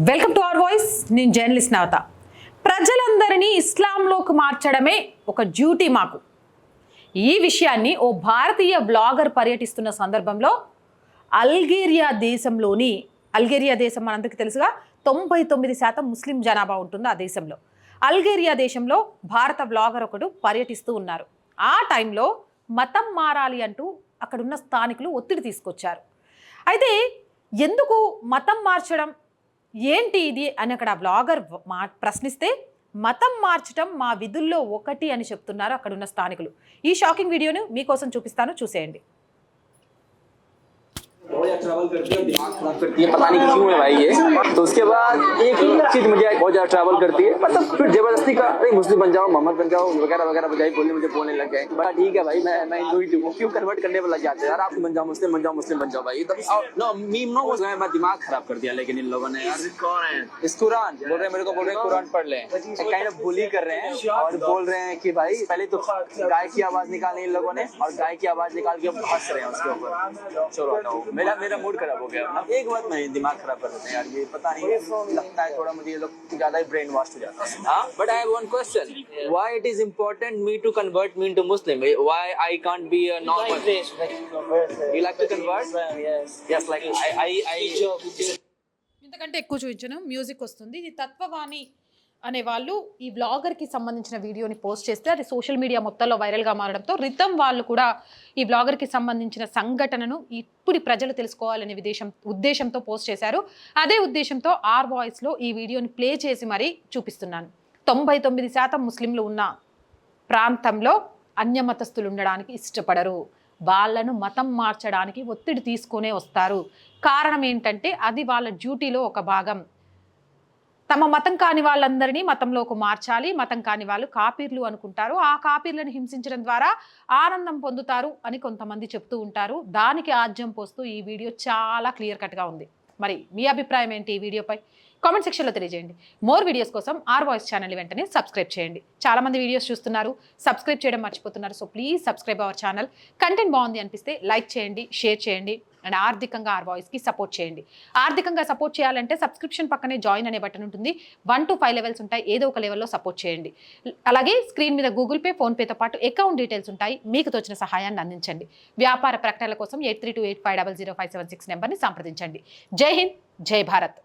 Welcome to our voice. నేను journalist నవత. ప్రజలందరినీ ఇస్లాంలోకి మార్చడమే ఒక డ్యూటీ మాకు. ఈ విషయాన్ని ఓ భారతీయ బ్లాగర్ పర్యటిస్తున్న సందర్భంలో అల్గేరియా దేశంలోని అల్గేరియా దేశం మనందరికీ తెలుసుగా తొంభై తొమ్మిది శాతం ముస్లిం జనాభా ఉంటుంది ఆ దేశంలో. అల్గేరియా దేశంలో భారత బ్లాగర్ ఒకడు పర్యటిస్తూ ఉన్నారు. ఆ టైంలో మతం మారాలి అంటూ అక్కడున్న స్థానికులు ఒత్తిడి తీసుకొచ్చారు. అయితే ఎందుకు మతం మార్చడం ఏంటి ఇది అని అక్కడ బ్లాగర్ మా ప్రశ్నిస్తే మతం మార్చటం మా విధుల్లో ఒకటి అని చెప్తున్నారు అక్కడ ఉన్న స్థానికులు. ఈ షాకింగ్ వీడియోను మీకోసం చూపిస్తాను చూసేయండి. करती है दिमाग खराब करती है पता नहीं क्यों है भाई ये। तो उसके बाद एक चीज़ मुझे बहुत ज़्यादा ट्रैवल करती है। मतलब फिर ज़बरदस्ती का अरे मुस्लिम बन जाओ मोहम्मद बन जाओ वगैरह वगैरह बजाई बोलने मुझे बोलने लग गए। बट ठीक है भाई मैं मैं हिंदू ही हूँ। क्यों कन्वर्ट करने लग जाते हैं? यार आप बन जाओ मुस्लिम बन जाओ मुस्लिम बन जाओ भाई। नो मीम नो हो मैं दिमाग खराब कर दिया लेकिन इन लोगों ने यार। कौन है? इस कुरान बोल रहे हैं मेरे को बोल रहे हैं कुरान पढ़ ले। काइंड ऑफ़ बुली कर रहे हैं और बोल रहे हैं कि भाई पहले तो गाय की आवाज़ निकाली इन लोगों ने और गाय की आवाज़ निकाल के हंस रहे हैं उसके ऊपर। चलो मेरा मेरा मूड खराब हो गया ना एक बात मैं दिमाग खराब कर देते हैं यार ये पता नहीं लगता है थोड़ा मुझे ये लोग ज्यादा ही ब्रेन वॉश हो जाता है हाँ but I have one question why it is important me to convert me into Muslim why I can't be a normal you like to convert yes like I I I ఇంతకంటే ఎక్కువ చూపించను music వస్తుంది ఇది తత్వవాణి అనే వాళ్ళు ఈ బ్లాగర్కి సంబంధించిన వీడియోని post చేస్తే అది సోషల్ మీడియా మొత్తంలో వైరల్గా మారడంతో రితం వాళ్ళు కూడా ఈ బ్లాగర్కి సంబంధించిన సంఘటనను ఇప్పుడు ప్రజలు తెలుసుకోవాలనే విదేశం ఉద్దేశంతో పోస్ట్ చేశారు. అదే ఉద్దేశంతో ఆర్ వాయిస్లో ఈ వీడియోని ప్లే చేసి మరీ చూపిస్తున్నాను. తొంభై తొమ్మిది శాతం ముస్లింలు ఉన్న ప్రాంతంలో అన్యమతస్థులు ఉండడానికి ఇష్టపడరు. వాళ్ళను మతం మార్చడానికి ఒత్తిడి తీసుకునే వస్తారు. కారణం ఏంటంటే అది వాళ్ళ డ్యూటీలో ఒక భాగం. తమ మతం కాని వాళ్ళందరినీ మతంలోకి మార్చాలి మతం కాని వాళ్ళు కాపీర్లు అనుకుంటారు. ఆ కాపీర్లను హింసించడం ద్వారా ఆనందం పొందుతారు అని కొంతమంది చెప్తూ ఉంటారు. దానికి ఆజ్యం పోస్తూ ఈ వీడియో చాలా క్లియర్ కట్గా ఉంది. మరి మీ అభిప్రాయం ఏంటి ఈ వీడియోపై? కామెంట్ సెక్షన్లో తెలియజేయండి. మోర్ వీడియోస్ కోసం ఆర్ వాయిస్ ఛానల్ వెంటనే సబ్స్క్రైబ్ చేయండి. చాలామంది వీడియోస్ చూస్తున్నారు సబ్స్క్రైబ్ చేయడం మర్చిపోతున్నారు so please subscribe our channel. Content బాగుంది అనిపిస్తే లైక్ చేయండి షేర్ చేయండి అండ్ ఆర్థికంగా ఆర్ వాయిస్కి సపోర్ట్ చేయండి. ఆర్థికంగా సపోర్ట్ చేయాలంటే సబ్స్క్రిప్షన్ పక్కనే జాయిన్ అనే బటన్ ఉంటుంది. వన్ టు ఫైవ్ లెవెల్స్ ఉంటాయి ఏదో ఒక లెవెల్లో సపోర్ట్ చేయండి. అలాగే స్క్రీన్ మీద గూగుల్ పే ఫోన్పేతో పాటు అకౌంట్ డీటెయిల్స్ ఉంటాయి మీకు తోచిన సహాయాన్ని అందించండి. వ్యాపార ప్రకటనల కోసం eight three two eight five double zero five seven six నెంబర్ని సంప్రదించండి. జై హింద్ జై భారత్.